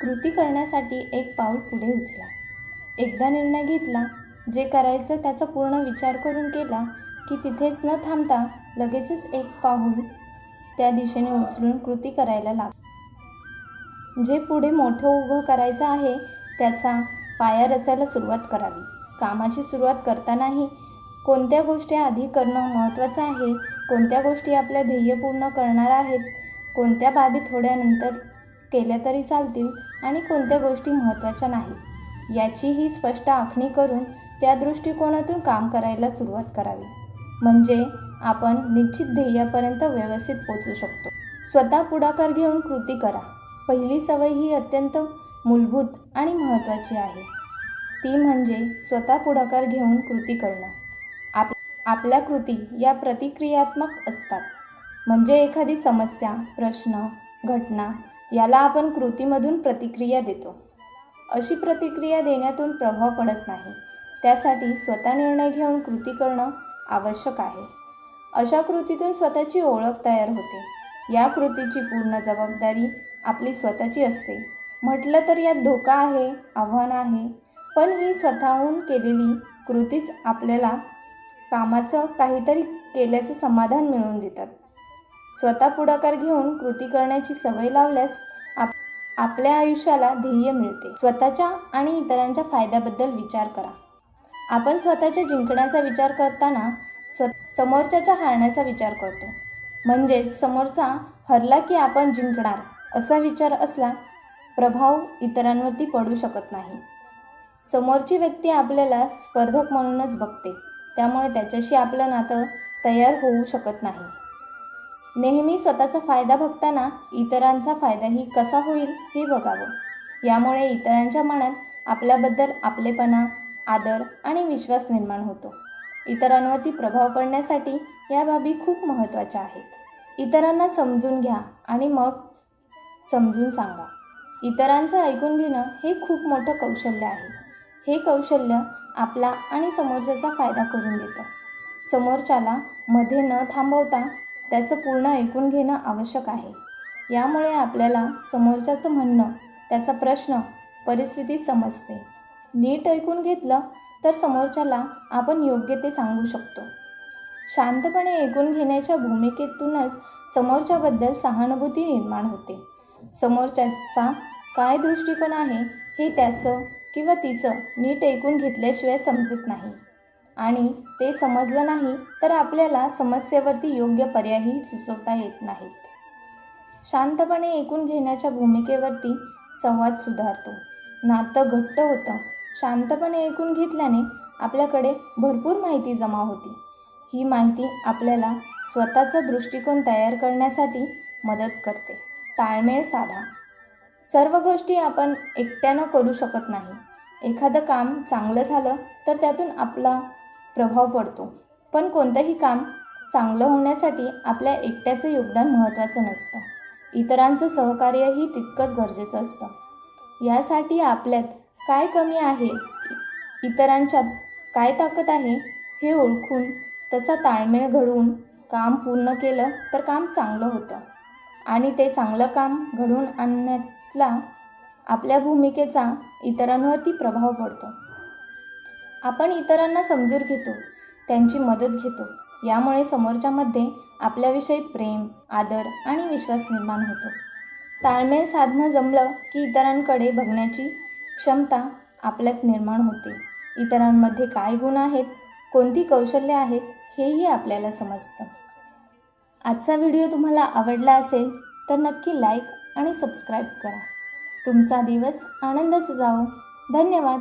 कृती करण्यासाठी एक पाऊल पुढे उचला. एकदा निर्णय घेतला जे करायचं त्याचा पूर्ण विचार करून केला की तिथेच न थांबता लगेचच एक पाऊल त्या दिशेने उचलून कृती करायला लाग जे पुढे मोठं उभं करायचं आहे त्याचा पाया रचायला सुरुवात करावी. कामाची सुरुवात करतानाही कोणत्या गोष्टी आधी करणं महत्त्वाचं आहे कोणत्या गोष्टी आपल्या ध्येय पूर्ण करणार आहेत कोणत्या बाबी थोड्यानंतर केल्या तरी चालतील आणि कोणत्या गोष्टी महत्त्वाच्या नाहीत याचीही स्पष्ट आखणी करून त्या दृष्टिकोनातून काम करायला सुरुवात करावी. म्हणजे आपण निश्चित ध्येयापर्यंत व्यवस्थित पोचू शकतो. स्वतः पुढाकार घेऊन कृती करा. पहिली सवय ही अत्यंत मूलभूत आणि महत्त्वाची आहे. ती म्हणजे स्वतः पुढाकार घेऊन कृती करणं. आप आपल्या कृती या प्रतिक्रियात्मक असतात. म्हणजे एखादी समस्या प्रश्न घटना याला आपण कृतीमधून प्रतिक्रिया देतो. अशी प्रतिक्रिया देण्यातून प्रभाव पडत नाही. त्यासाठी स्वतः निर्णय घेऊन कृती करणं आवश्यक आहे. अशा कृतीतून स्वतःची ओळख तयार होते. या कृतीची पूर्ण जबाबदारी आपली स्वतःची असते. म्हटलं तर यात धोका आहे आव्हान आहे पण ही स्वतःहून केलेली कृतीच आपल्याला कामाचं काहीतरी केल्याचं समाधान मिळवून देतात. स्वतः पुढाकार घेऊन कृती करण्याची सवय लावल्यास आप आपल्या आयुष्याला ध्येय मिळते. स्वतःच्या आणि इतरांच्या फायद्याबद्दल विचार करा. आपण स्वतःच्या जिंकण्याचा विचार करताना स्व समोरच्याच्या हारण्याचा विचार करतो. म्हणजेच समोरचा हरला की आपण जिंकणार असा विचार असला प्रभाव इतरांवरती पडू शकत नाही. समोरची व्यक्ती आपल्याला स्पर्धक म्हणूनच बघते. त्यामुळे त्याच्याशी आपलं नातं तयार होऊ शकत नाही. नेहमी स्वतःचा फायदा बघताना इतरांचा फायदाही कसा होईल हे बघावं. यामुळे इतरांच्या मनात आपल्याबद्दल आपलेपणा आदर आणि विश्वास निर्माण होतो. इतरांवरती प्रभाव पडण्यासाठी या बाबी खूप महत्त्वाच्या आहेत. इतरांना समजून घ्या आणि मग समजून सांगा. इतरांचं ऐकून घेणं हे खूप मोठं कौशल्य आहे. हे कौशल्य आपला आणि समोरच्याचा फायदा करून देतं. समोरच्याला मध्ये न थांबवता त्याचं पूर्ण ऐकून घेणं आवश्यक आहे. यामुळे आपल्याला समोरच्याचं म्हणणं त्याचा प्रश्न परिस्थिती समजते. नीट ऐकून घेतलं तर समोरच्याला आपण योग्य ते सांगू शकतो. शांतपणे ऐकून घेण्याच्या भूमिकेतूनच समोरच्याबद्दल सहानुभूती निर्माण होते. समोरच्याचा काय दृष्टिकोन आहे हे त्याचं किंवा तिचं नीट ऐकून घेतल्याशिवाय समजत नाही. आणि ते समजलं नाही तर आपल्याला समस्येवरती योग्य पर्यायही सुचवता येत नाहीत. शांतपणे ऐकून घेण्याच्या भूमिकेवरती संवाद सुधारतो. नातं घट्ट होतं. शांतपणे ऐकून घेतल्याने आपल्याकडे भरपूर माहिती जमा होती. ही माहिती आपल्याला स्वतःचा दृष्टिकोन तयार करण्यासाठी मदत करते. ताळमेळ साधा. सर्व गोष्टी आपण एकट्यानं करू शकत नाही. एखादं काम चांगलं झालं तर त्यातून आपला प्रभाव पडतो. पण कोणतंही काम चांगलं होण्यासाठी आपल्या एकट्याचं योगदान महत्त्वाचं नसतं. इतरांचं सहकार्यही तितकंच गरजेचं असतं. यासाठी आपल्यात काय कमी आहे? इतरांच्यात काय ताकद आहे? हे ओळखून तसा ताळमेळ घडवून काम पूर्ण केलं तर काम चांगलं होतं. आणि ते चांगलं काम घडवून आणण्यातला आपल्या भूमिकेचा इतरांवरती प्रभाव पडतो. आपण इतरांना समजूर घेतो त्यांची मदत घेतो. यामुळे समोरच्यामध्ये आपल्याविषयी प्रेम आदर आणि विश्वास निर्माण होतो. ताळमेळ साधणं जमलं की इतरांकडे बघण्याची क्षमता आपल्यात निर्माण होते. इतरांमध्ये काय गुण आहेत कोणती कौशल्य आहेत हेही आपल्याला समजतं. आजचा व्हिडिओ तुम्हाला आवडला असेल तर नक्की लाईक आणि सबस्क्राईब करा. तुमचा दिवस आनंदाचा जाओ धन्यवाद.